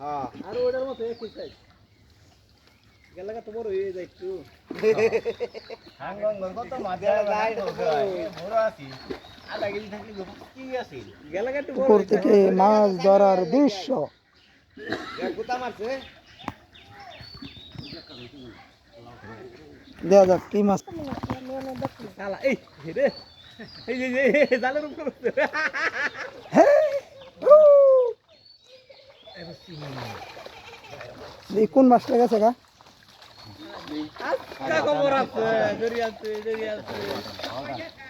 হ্যাঁ। আর ওটার মতো একই সাইজ গেলাগা তো হয়ে যায় একটু। বড় উপর থেকে মাছ ধরার দৃশ্য। দেখা যাক কি মাছ? এই রে। এই জালের উপর উঠছে। হ্যাঁ উ! এই কোন মাছটা গেছে গা?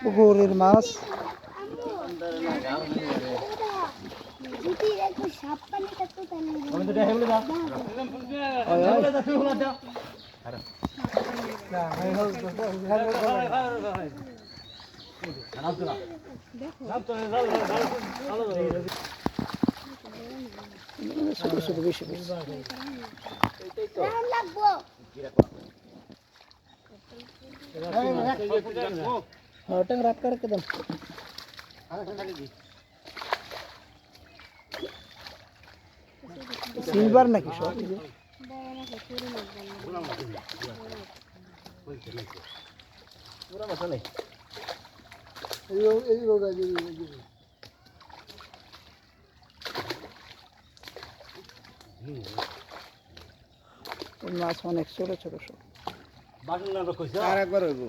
পুকুরের মাছ। জিতির তো ছোট ছোট বেশি বেশি। লাগবো হ্যাঁ রাখ করে দেন। সিলভার নাকি সব এই মাছ অনেক ছোট ছোট। সব আর একবার হইব।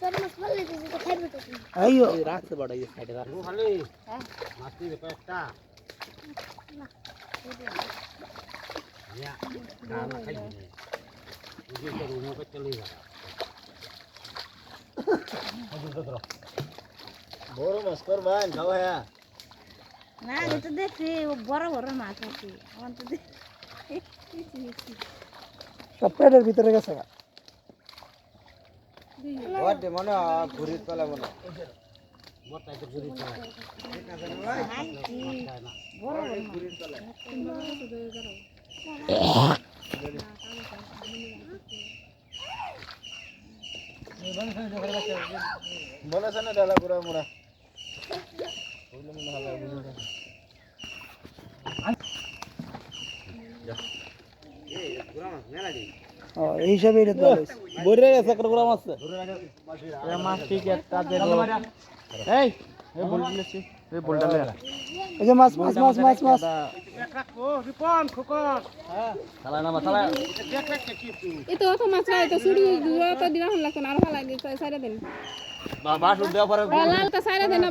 সব মাছ বললে তো যেটা খাইবে তো তুমি। আইও রাখছে বড় এই সাইডে রাখ বড় মাছ করবেন খাওয়া না আমি তো দেখছি ও বড় বড় মাছ আছে। আমার তো সব পেটের ভিতরে গেছে গা। মনে হয় ঘুরির তলা মনে হয়। আনছি। বড় বড় মাছ। বলেছে না ডালা পুরা মোড়া এই হিসাবে এটা তো। বইরে গেছে একটা গুড়া মাছ ঠিক আছে এই বলটা লে এই যে মাছ মাছ মাছ মাছ মাছ। চালা না চালা এই তো অত মাছ হয় তো শুরু অত দিন হল লাগতো আর ভালো লাগে সাইডে দেন বাস দেওয়া পরে লাল তো সাইডে দেন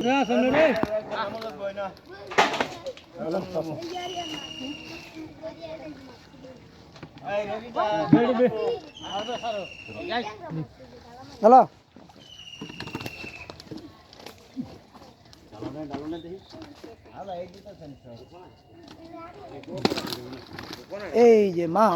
হ্যালো এই যে মাছ